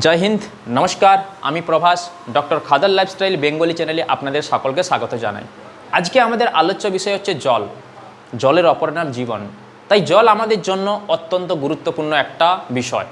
জয় হিন্দ, নমস্কার। আমি Prabhas doctor Khadar lifestyle Bengali চ্যানেলে আপনাদের সকলকে স্বাগত জানাই। আজকে আমাদের আলোচ্য বিষয় হচ্ছে জল। জলের অপর নাম জীবন। তাই জল আমাদের জন্য অত্যন্ত গুরুত্বপূর্ণ একটা বিষয়।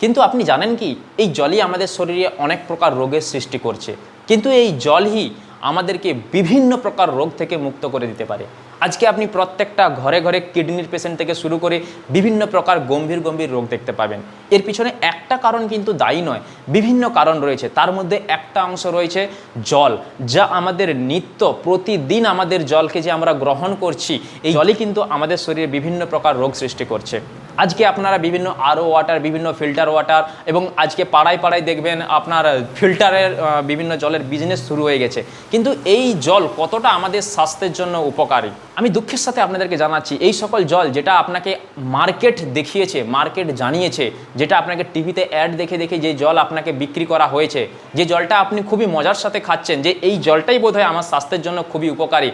কিন্তু আপনি জানেন কি, এই জলই আমাদের শরীরে অনেক প্রকার রোগের সৃষ্টি করছে। কিন্তু এই জলই আমাদেরকে বিভিন্ন প্রকার রোগ থেকে মুক্ত করে দিতে পারে। আজকে আপনি প্রত্যেকটা ঘরে ঘরে কিডনির পেশেন্ট থেকে শুরু করে বিভিন্ন প্রকার গম্ভীর গম্ভীর রোগ দেখতে পাবেন। এর পিছনে একটা কারণ কিন্তু দায়ী নয়, বিভিন্ন কারণ রয়েছে। তার মধ্যে একটা অংশ রয়েছে জল, যা আমাদের নিত্য প্রতিদিন আমাদের জলকে যে আমরা গ্রহণ করছি, এই জলই কিন্তু আমাদের শরীরে বিভিন্ন প্রকার রোগ সৃষ্টি করছে। আজকে আপনারা বিভিন্ন আরও ওয়াটার বিভিন্ন ফিল্টার ওয়াটার এবং আজকে পাড়ায় পাড়ায় দেখবেন আপনার ফিল্টারের বিভিন্ন জলের বিজনেস শুরু হয়ে গেছে। কিন্তু এই জল কতটা আমাদের স্বাস্থ্যের জন্য উপকারী? আমি দুঃখের সাথে আপনাদেরকে জানাচ্ছি, এই সকল জল যেটা আপনাকে মার্কেট দেখিয়েছে মার্কেট জানিয়েছে, যেটা আপনাকে টিভিতে অ্যাড দেখে দেখে যে জল আপনাকে বিক্রি করা হয়েছে, যে জলটা আপনি খুবই মজার সাথে খাচ্ছেন, যে এই জলটাই বোধহয় আমার স্বাস্থ্যের জন্য খুবই উপকারী।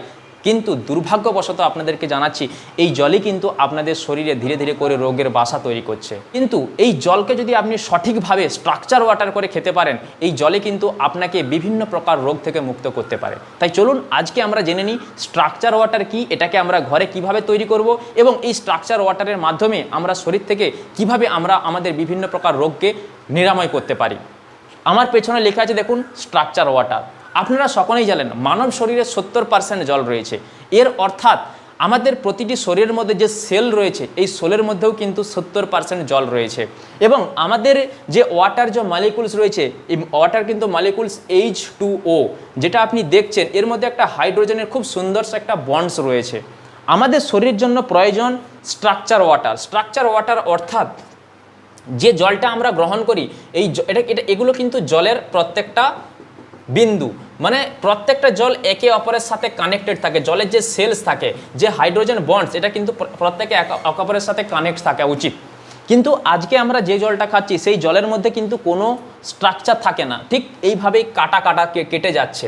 কিন্তু দুর্ভাগ্যবশত আপনাদেরকে জানাচ্ছি, এই জলই কিন্তু আপনাদের শরীরে ধীরে ধীরে করে রোগের বাসা তৈরি করছে। কিন্তু এই জলকে যদি আপনি সঠিকভাবে স্ট্রাকচার ওয়াটার করে খেতে পারেন, এই জলে কিন্তু আপনাকে বিভিন্ন প্রকার রোগ থেকে মুক্ত করতে পারে। তাই চলুন, আজকে আমরা জেনে নিই স্ট্রাকচার ওয়াটার কি, এটাকে আমরা ঘরে কীভাবে তৈরি করব এবং এই স্ট্রাকচার ওয়াটারের মাধ্যমে আমরা শরীর থেকে কীভাবে আমরা আমাদের বিভিন্ন প্রকার রোগকে নিরাময় করতে পারি। আমার পেছনে লেখা আছে, দেখুন স্ট্রাকচার ওয়াটার আপনারা সকলেই জানেন, মানব শরীরে সত্তর পার্সেন্ট জল রয়েছে। এর অর্থাৎ আমাদের প্রতিটি শরীরের মধ্যে যে সেল রয়েছে, এই সেলের মধ্যেও কিন্তু সত্তর পার্সেন্ট জল রয়েছে। এবং আমাদের যে ওয়াটার যে মালিকুলস রয়েছে, এই ওয়াটার কিন্তু মালিকুলস এইচ টু ও যেটা আপনি দেখছেন, এর মধ্যে একটা হাইড্রোজেনের খুব সুন্দর একটা বন্ডস রয়েছে। আমাদের শরীরের জন্য প্রয়োজন স্ট্রাকচার ওয়াটার স্ট্রাকচার ওয়াটার অর্থাৎ যে জলটা আমরা গ্রহণ করি, এই এটা এটা এগুলো কিন্তু জলের প্রত্যেকটা বিন্দু। মানে প্রত্যেকটা জল একে অপরের সাথে কানেক্টেড থাকে জলের যে সেলস থাকে, যে হাইড্রোজেন বন্ডস এটা কিন্তু প্রত্যেকে একে অপরের সাথে কানেক্ট থাকা উচিত। কিন্তু আজকে আমরা যে জলটা খাচ্ছি, সেই জলের মধ্যে কিন্তু কোনো স্ট্রাকচার থাকে না। ঠিক এইভাবেই কাটা কাটা কেটে যাচ্ছে।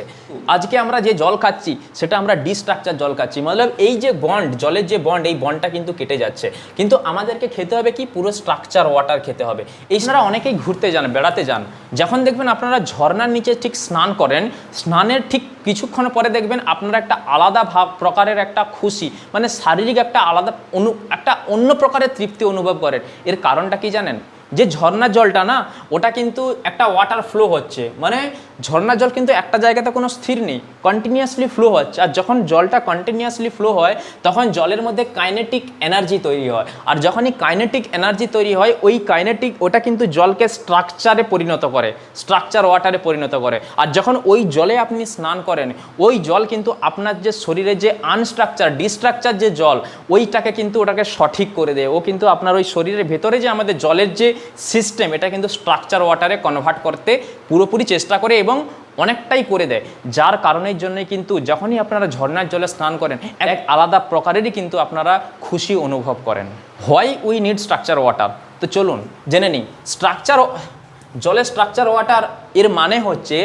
আজকে আমরা যে জল খাচ্ছি, সেটা আমরা ডিস্ট্রাকচার জল খাচ্ছি। মতলব এই যে বন্ড জলের যে বন্ড এই বন্ডটা কিন্তু কেটে যাচ্ছে। কিন্তু আমাদেরকে খেতে হবে কি? পুরো স্ট্রাকচার ওয়াটার খেতে হবে। এছাড়া অনেকেই ঘুরতে যান, বেড়াতে যান, যখন দেখবেন আপনারা ঝর্ণার নিচে ঠিক স্নান করেন, স্নানের ঠিক কিছুক্ষণ পরে দেখবেন আপনারা একটা আলাদা ভাব, প্রকারের একটা খুশি মানে শারীরিক একটা আলাদা অনু, একটা অন্য প্রকারের তৃপ্তি অনুভব করেন। এর কারণটা কি জানেন? যে ঝর্ণার জলটা না ওটা কিন্তু একটা ওয়াটার ফ্লো হচ্ছে। মানে ঝর্ণার জল কিন্তু একটা জায়গাতে কোনো স্থির নেই কন্টিনিউয়াসলি ফ্লো হচ্ছে। আর যখন জলটা কন্টিনিউয়াসলি ফ্লো হয়, তখন জলের মধ্যে কাইনেটিক এনার্জি তৈরি হয়। আর যখনই কাইনেটিক এনার্জি তৈরি হয়, ওই কাইনেটিক ওটা কিন্তু জলকে স্ট্রাকচারে পরিণত করে স্ট্রাকচার ওয়াটারে পরিণত করে। আর যখন ওই জলে আপনি স্নান করেন, ওই জল কিন্তু আপনার যে শরীরে যে আনস্ট্রাকচার ডিস্ট্রাকচার যে জল, ওইটাকে কিন্তু ওটাকে সঠিক করে দেয়। ও কিন্তু আপনার ওই শরীরের ভেতরে যে আমাদের জলের যে সিস্টেম এটা কিন্তু স্ট্রাকচার ওয়াটারে কনভার্ট করতে পুরোপুরি চেষ্টা করে এবং অনেকটাই করে দেয়। যার কারণের জন্যে কিন্তু যখনই আপনারা ঝর্নার জলে স্নান করেন, এক আলাদা প্রকারেরই কিন্তু আপনারা খুশি অনুভব করেন। Why we need structure water? তো চলুন, জেনে নিই। স্ট্রাকচার জলের স্ট্রাকচার ওয়াটার এর মানে হচ্ছে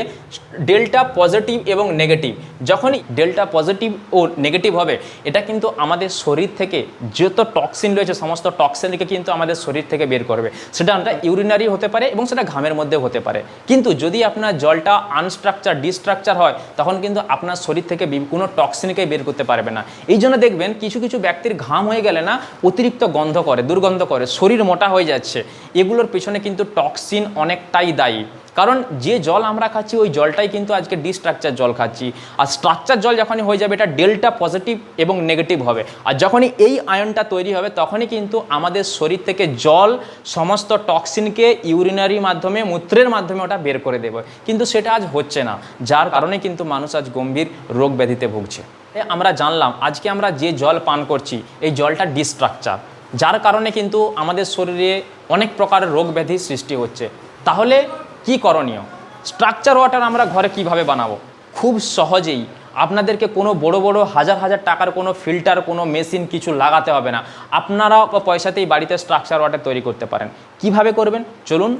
ডেল্টা পজিটিভ এবং নেগেটিভ। যখনই ডেল্টা পজিটিভ ও নেগেটিভ হবে, এটা কিন্তু আমাদের শরীর থেকে যত টক্সিন রয়েছে, সমস্ত টক্সিনকে কিন্তু আমাদের শরীর থেকে বের করবে। সেটা আমরা ইউরিনারি হতে পারে এবং সেটা ঘামের মধ্যে হতে পারে। কিন্তু যদি আপনার জলটা আনস্ট্রাকচার ডিস্ট্রাকচার হয়, তখন কিন্তু আপনার শরীর থেকে কোনো টক্সিনকে বের করতে পারবে না। এই জন্য দেখবেন কিছু কিছু ব্যক্তির ঘাম হয়ে গেলে না অতিরিক্ত গন্ধ করে, দুর্গন্ধ করে, শরীর মোটা হয়ে যাচ্ছে। এগুলোর পেছনে কিন্তু টক্সিন অনেকটাই দায়ী। কারণ যে জল আমরা খাচ্ছি, ওই জলটাই কিন্তু আজকে ডিস্ট্রাকচার জল খাচ্ছি। আর স্ট্রাকচার জল যখনই হয়ে যাবে, এটা ডেল্টা পজিটিভ এবং নেগেটিভ হবে। আর যখনই এই আয়নটা তৈরি হবে, তখনই কিন্তু আমাদের শরীর থেকে জল সমস্ত টক্সিনকে ইউরিনারি মাধ্যমে, মূত্রের মাধ্যমে ওটা বের করে দেবে। কিন্তু সেটা আজ হচ্ছে না। যার কারণে কিন্তু মানুষ আজ গম্ভীর রোগ ব্যাধিতে ভুগছে। আমরা জানলাম, আজকে আমরা যে জল পান করছি, এই জলটা ডিস্ট্রাকচার যার কারণে কিন্তু আমাদের শরীরে অনেক প্রকারের রোগ ব্যাধির সৃষ্টি হচ্ছে। তাহলে কি করণীয়? স্ট্রাকচার ওয়াটার আমরা ঘরে কীভাবে বানাবো? খুব সহজেই আপনাদেরকে কোনো বড় বড় হাজার হাজার টাকার কোনো ফিল্টার কোনো মেশিন কিছু লাগাতে হবে না। আপনারা পয়সাতেই বাড়িতে স্ট্রাকচার ওয়াটার তৈরি করতে পারেন। কীভাবে করবেন? চলুন।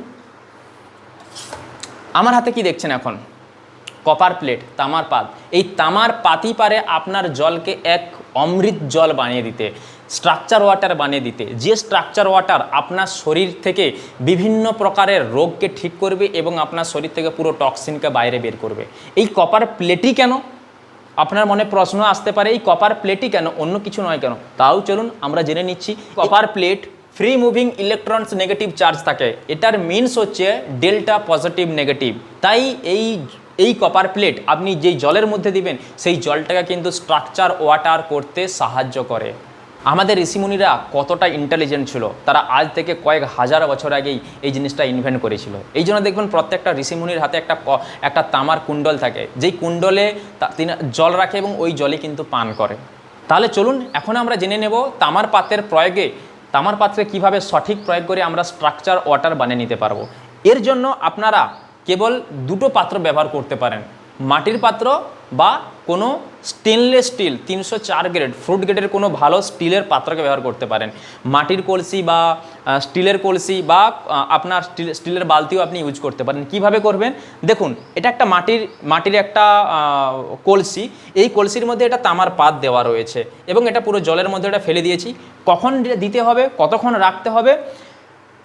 আমার হাতে কি দেখছেন এখন? কপার প্লেট তামার পাত। এই তামার পাতি পারে আপনার জলকে এক অমৃত জল বানিয়ে দিতে। স্ট্রাকচার ওয়াটার বানিয়ে দিতে। যে স্ট্রাকচার ওয়াটার আপনার শরীর থেকে বিভিন্ন প্রকারের রোগকে ঠিক করবে এবং আপনার শরীর থেকে পুরো টক্সিনকে বাইরে বের করবে। এই কপার প্লেটই কেন? আপনার মনে প্রশ্ন আসতে পারে, এই কপার প্লেটই কেন? অন্য কিছু নয় কেন? তাও চলুন, আমরা জেনে নিচ্ছি copper plate free moving electrons negative charge থাকে। এটার মিনস হচ্ছে ডেল্টা পজিটিভ নেগেটিভ তাই এই এই কপার প্লেট আপনি যেই জলের মধ্যে দিবেন, সেই জলটাকে কিন্তু স্ট্রাকচার ওয়াটার করতে সাহায্য করে। আমাদের ঋষিমুনিরা কতটা ইন্টেলিজেন্ট ছিল? তারা আজ থেকে কয়েক হাজার বছর আগেই এই জিনিসটা ইনভেন্ট করেছিল। এই জন্য দেখবেন প্রত্যেকটা ঋষিমুনির হাতে একটা একটা তামার কুণ্ডল থাকে। যেই কুণ্ডলে তিনি, জল রাখে এবং ওই জলই কিন্তু পান করে। তাহলে চলুন, এখন আমরা জেনে নেব তামার পাত্রের প্রয়োগে, তামার পাত্রে কীভাবে সঠিক প্রয়োগ করে আমরা স্ট্রাকচার ওয়াটার বানিয়ে নিতে পারব। এর জন্য আপনারা কেবল দুটো পাত্র ব্যবহার করতে পারেন। মাটির পাত্র বা কোনো স্টেনলেস স্টিল তিনশো চার গ্রেড ফ্রুট গ্রেডের কোনো ভালো স্টিলের পাত্রকে ব্যবহার করতে পারেন। মাটির কলসি বা স্টিলের কলসি বা আপনার স্টিল স্টিলের বালতিও আপনি ইউজ করতে পারেন। কীভাবে করবেন? দেখুন, এটা একটা মাটির মাটির একটা কলসি। এই কলসির মধ্যে এটা তামার পাত দেওয়া রয়েছে এবং এটা পুরো জলের মধ্যে এটা ফেলে দিয়েছি। কখন দিতে হবে? কতক্ষণ রাখতে হবে?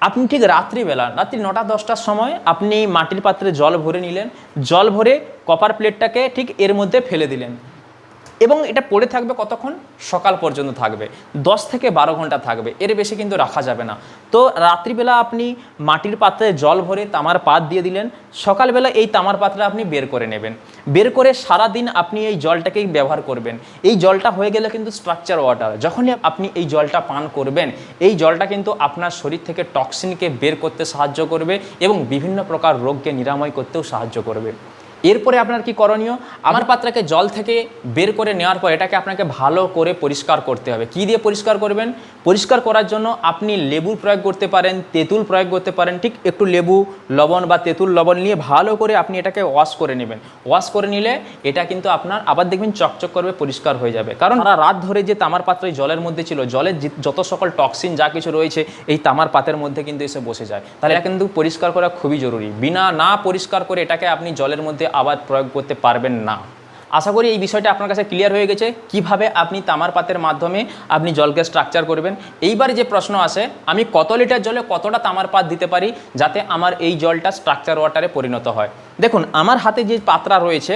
আপনি ঠিক রাত্রিবেলা, রাত্রি নটা, দশটার সময় আপনি মাটির পাত্রে জল ভরে নিলেন, জল ভরে কপার প্লেটটাকে ঠিক এর মধ্যে ফেলে দিলেন। এবং এটা পড়ে থাকবে কতক্ষণ? সকাল পর্যন্ত থাকবে। দশ থেকে বারো ঘণ্টা থাকবে। এর বেশি কিন্তু রাখা যাবে না। তো রাত্রিবেলা আপনি মাটির পাত্রে জল ভরে তামার পাত দিয়ে দিলেন। সকালবেলা এই তামার পাত্রে আপনি বের করে নেবেন। বের করে সারা দিন আপনি এই জলটাকেই ব্যবহার করবেন। এই জলটা হয়ে গেলে কিন্তু স্ট্রাকচার ওয়াটার যখনই আপনি এই জলটা পান করবেন, এই জলটা কিন্তু আপনার শরীর থেকে টক্সিনকে বের করতে সাহায্য করবে এবং বিভিন্ন প্রকার রোগকে নিরাময় করতেও সাহায্য করবে। এরপরে আপনার কি করণীয়? আমার পাত্রকে জল থেকে বের করে নেওয়ার পর এটাকে আপনাকে ভালো করে পরিষ্কার করতে হবে। কি দিয়ে পরিষ্কার করবেন? পরিষ্কার করার জন্য আপনি লেবুর প্রয়োগ করতে পারেন, তেঁতুল প্রয়োগ করতে পারেন, ঠিক একটু লেবু, লবণ বা তেঁতুল, লবণ নিয়ে ভালো করে আপনি এটাকে ওয়াশ করে নেবেন। ওয়াশ করে নিলে এটা কিন্তু আপনার আবার দেখবেন চকচক করবে, পরিষ্কার হয়ে যাবে। কারণ রাত ধরে যে তামার পাত্র জলের মধ্যে ছিল, জলের যত সকল টক্সিন যা কিছু রয়েছে, এই তামার পাতের মধ্যে কিন্তু এসে বসে যায়। তাহলে এটা কিন্তু পরিষ্কার করা খুবই জরুরি। বিনা না পরিষ্কার করে এটাকে আপনি জলের মধ্যে আবার প্রয়োগ করতে পারবেন না। আশা করি এই বিষয়টা আপনার কাছে ক্লিয়ার হয়ে গেছে। কীভাবে আপনি তামার পাতের মাধ্যমে আপনি জলকে স্ট্রাকচার করবেন? এইবার যে প্রশ্ন আসে, আমি কত লিটার জলে কতটা তামার পাত দিতে পারি যাতে আমার এই জলটা স্ট্রাকচার ওয়াটারে পরিণত হয়? দেখুন, আমার হাতে যে পাত্রা রয়েছে,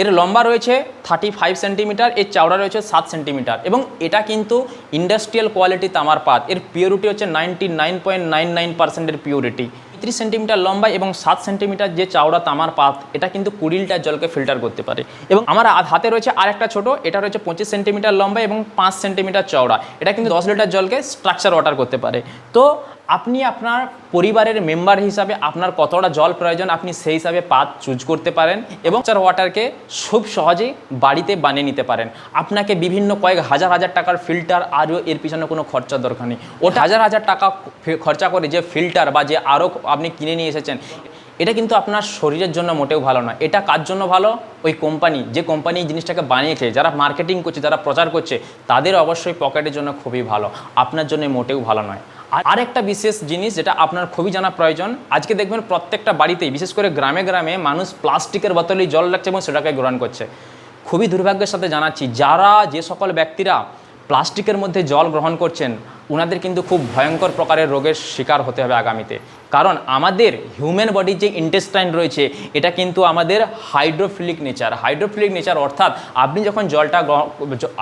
এর লম্বা রয়েছে থার্টি ফাইভ সেন্টিমিটার এর চওড়া রয়েছে সাত সেন্টিমিটার এবং এটা কিন্তু ইন্ডাস্ট্রিয়াল কোয়ালিটি তামার পাত। এর পিওরিটি হচ্ছে ninety nine point nine nine পার্সেন্টের পিওরিটি ত্রিশ সেন্টিমিটার লম্বা এবং সাত সেন্টিমিটার যে চাওড়া তামার পাত, এটা কিন্তু কুড়ি লিটার জলকে ফিল্টার করতে পারে। এবং আমার হাতে রয়েছে আর একটা ছোটো, এটা রয়েছে পঁচিশ সেন্টিমিটার লম্বা এবং পাঁচ সেন্টিমিটার চওড়া। এটা কিন্তু দশ লিটার জলকে স্ট্রাকচার ওয়াটার করতে পারে। তো আপনি আপনার পরিবারের মেম্বার হিসাবে আপনার কতটা জল প্রয়োজন আপনি সেই হিসাবে পাত চুজ করতে পারেন এবং চার ওয়াটারকে খুব সহজেই বাড়িতে বানিয়ে নিতে পারেন। আপনাকে বিভিন্ন কয়েক হাজার হাজার টাকার ফিল্টার আরও এর পিছনে কোনো খরচার দরকার নেই। ওটা হাজার হাজার টাকা খরচা করে যে ফিল্টার বা যে আরও আপনি কিনে নিয়ে এসেছেন এটা কিন্তু আপনার শরীরের জন্য মোটেও ভালো না এটা কার জন্য ভালো? ওই কোম্পানি যে কোম্পানি জিনিসটাকে বানিয়েছে যারা মার্কেটিং করছে যারা প্রচার করছে তাদের অবশ্যই পকেটের জন্য খুবই ভালো। আপনার জন্য মোটেও ভালো নয়। আর আরেকটা বিশেষ জিনিস যেটা আপনার খুবই জানা প্রয়োজন, আজকে দেখবেন প্রত্যেকটা বাড়িতেই, বিশেষ করে গ্রামে গ্রামে মানুষ প্লাস্টিকের বোতলে জল রাখছে এবং সেটাকে গ্রহণ করছে। খুবই দুর্ভাগ্যের সাথে জানাচ্ছি, যারা যে সকল ব্যক্তিরা প্লাস্টিকের মধ্যে জল গ্রহণ করছেন ওনাদের কিন্তু খুব ভয়ঙ্কর প্রকারের রোগের শিকার হতে হবে আগামীতে। কারণ আমাদের হিউম্যান বডির যে ইন্টেস্টাইন রয়েছে, এটা কিন্তু আমাদের হাইড্রোফিলিক নেচার হাইড্রোফিলিক নেচার অর্থাৎ আপনি যখন জলটা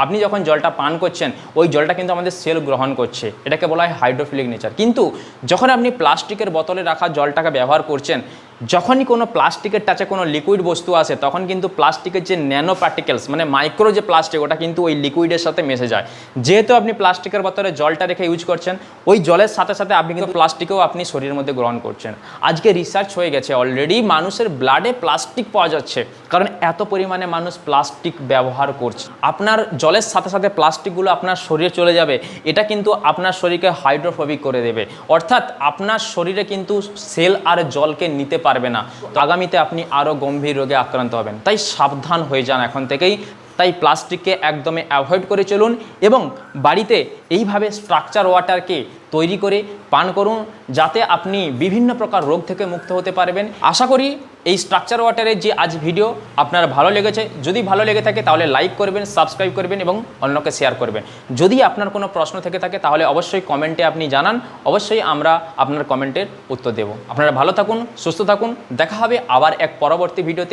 আপনি যখন জলটা পান করছেন, ওই জলটা কিন্তু আমাদের সেল গ্রহণ করছে। এটাকে বলা হয় হাইড্রোফিলিক নেচার কিন্তু যখন আপনি প্লাস্টিকের বোতলে রাখা জলটাকে ব্যবহার করছেন যখনই কোনো প্লাস্টিকের টাচে কোনো লিকুইড বস্তু আসে, তখন কিন্তু প্লাস্টিকের যে ন্যানো পার্টিকেলস মানে মাইক্রো যে প্লাস্টিক ওটা কিন্তু ওই লিকুইডের সাথে মিশে যায়। যেহেতু আপনি প্লাস্টিকের বোতলে জলটা রেখে ইউজ করছেন, ওই জলের সাথে সাথে আপনি কিন্তু প্লাস্টিকও আপনি শরীরের মধ্যে গ্রহণ করছেন। আজকে রিসার্চ হয়ে গেছে অলরেডি মানুষের ব্লাডে প্লাস্টিক পাওয়া যাচ্ছে, কারণ এত পরিমাণে মানুষ প্লাস্টিক ব্যবহার করছে। আপনার জলের সাথে সাথে প্লাস্টিকগুলো আপনার শরীরে চলে যাবে, এটা কিন্তু আপনার শরীরকে হাইড্রোফোবিক করে দেবে। অর্থাৎ আপনার শরীরে কিন্তু সেল আর জলকে নিতে পারবে না। আগামীতে আপনি আরও গম্ভীর রোগে আক্রান্ত হবেন। তাই সাবধান হয়ে যান এখন থেকেই। তাই প্লাস্টিককে একদমে অ্যাভয়েড করে চলুন এবং বাড়িতে এইভাবে স্ট্রাকচার ওয়াটারকে তৈরি করে পান করুন যাতে আপনি বিভিন্ন প্রকার রোগ থেকে মুক্ত হতে পারবেন। আশা করি এই স্ট্রাকচার ওয়াটারের যে আজ ভিডিও আপনার ভালো লেগেছে। যদি ভালো লেগে থাকে তাহলে লাইক করবেন, সাবস্ক্রাইব করবেন এবং অন্যকে শেয়ার করবেন। যদি আপনার কোনো প্রশ্ন থেকে থাকে তাহলে অবশ্যই কমেন্টে আপনি জানান। অবশ্যই আমরা আপনার কমেন্টের উত্তর দেব। আপনারা ভালো থাকুন, সুস্থ থাকুন। দেখা হবে আবার এক পরবর্তী ভিডিওতে।